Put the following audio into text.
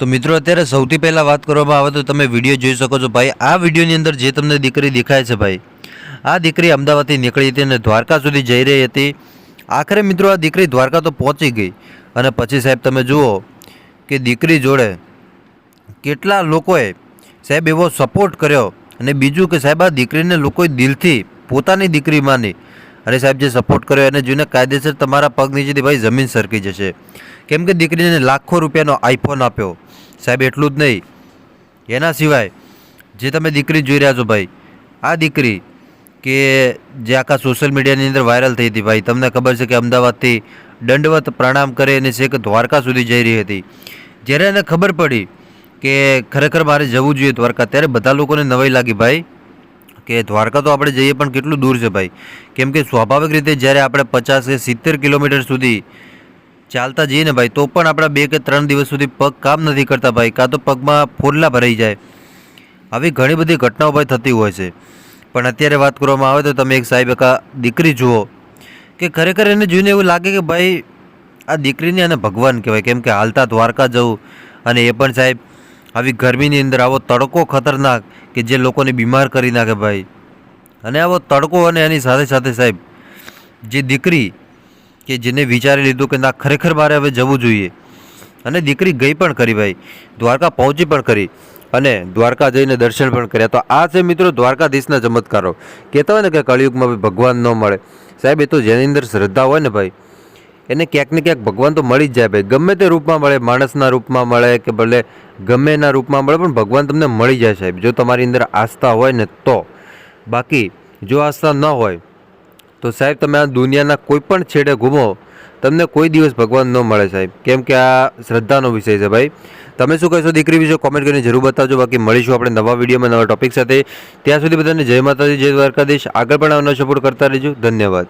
તો મિત્રો, અત્યારે સૌથી પહેલાં વાત કરવામાં આવે તો તમે વીડિયો જોઈ શકો છો. ભાઈ, આ વિડીયોની અંદર જે તમને દીકરી દેખાય છે ભાઈ, આ દીકરી અમદાવાદથી નીકળી હતી અને દ્વારકા સુધી જઈ રહી હતી. આખરે મિત્રો, આ દીકરી દ્વારકા તો પહોંચી ગઈ. અને પછી સાહેબ, તમે જુઓ કે દીકરી જોડે કેટલા લોકોએ સાહેબ એવો સપોર્ટ કર્યો. અને બીજું કે સાહેબ, આ દીકરીને લોકોએ દિલથી પોતાની દીકરી માની. અને સાહેબ, જે સપોર્ટ કર્યો એને જોઈને કાયદેસર તમારા પગ નીચેથી ભાઈ જમીન સરકી જશે. કેમ કે દીકરીને લાખો રૂપિયાનો આઈફોન આપ્યો. સાહેબ, એટલું જ નહીં. એના સિવાય જે તમે દીકરી જોઈ રહ્યા છો ભાઈ, આ દીકરી કે જે આખા સોશિયલ મીડિયાની અંદર વાયરલ થઈ હતી ભાઈ, તમને ખબર છે કે અમદાવાદથી દંડવત પ્રણામ કરે અને છેક દ્વારકા સુધી જઈ રહી હતી. જ્યારે એને ખબર પડી કે ખરેખર મારે જવું જોઈએ દ્વારકા, ત્યારે બધા લોકોને નવાઈ લાગી ભાઈ, કે દ્વારકા તો આપણે જઈએ પણ કેટલું દૂર છે ભાઈ. કેમ કે સ્વાભાવિક રીતે જ્યારે આપણે પચાસ કે સિત્તેર કિલોમીટર સુધી ચાલતા જઈએ ને ભાઈ, તો પણ આપણા બે કે ત્રણ દિવસ સુધી પગ કામ નથી કરતા ભાઈ, કાં તો પગમાં ફોડલા ભરાઈ જાય. આવી ઘણી બધી ઘટનાઓ ભાઈ થતી હોય છે. પણ અત્યારે વાત કરવામાં આવે તો તમે એક સાહેબ એક દીકરી જુઓ, કે ખરેખર એને જોઈને એવું લાગે કે ભાઈ, આ દીકરીને અને ભગવાન કહેવાય, કેમ કે હાલતા દ્વારકા જવું. અને એ પણ સાહેબ, આવી ગરમીની અંદર આવો તડકો ખતરનાક કે જે લોકોને બીમાર કરી નાખે ભાઈ. અને આવો તડકો અને એની સાથે સાથે સાહેબ, જે દીકરી કે જેને વિચારી લીધું કે ના, ખરેખર મારે હવે જવું જોઈએ. અને દીકરી ગઈ પણ કરી ભાઈ. દ્વારકા પહોંચી પણ કરી અને દ્વારકા જઈને દર્શન પણ કર્યા. તો આ છે મિત્રો દ્વારકાધીશના ચમત્કારો. કહેતા હોય ને કે કળિયુગમાં ભાઈ ભગવાન ન મળે. સાહેબ, એ તો જેની અંદર શ્રદ્ધા હોય ને ભાઈ, એને ક્યાંક ને ક્યાંક ભગવાન તો મળી જ જાય ભાઈ. ગમે તે રૂપમાં મળે, માણસના રૂપમાં મળે કે ભલે ગમે એના રૂપમાં મળે, પણ ભગવાન તમને મળી જાય સાહેબ. જો તમારી અંદર આસ્થા હોય ને તો. બાકી જો આસ્થા ન હોય તો સાહેબ, તમે આ દુનિયાના કોઈ પણ છેડે ઘૂમો તમને કોઈ દિવસ ભગવાન ન મળે સાહેબ. કેમ કે આ શ્રદ્ધાનો વિષય છે ભાઈ. તમે શું કહેશો દીકરી વિશે? કોમેન્ટ કરીને જરૂર બતાવજો. બાકી મળીશું આપણે નવા વિડીયોમાં નવા ટોપિક સાથે. ત્યાં સુધી બધાને જય માતાજી, જય દ્વારકાધીશ. આગળ પણ આવનો સપોર્ટ કરતા રહેજો. ધન્યવાદ.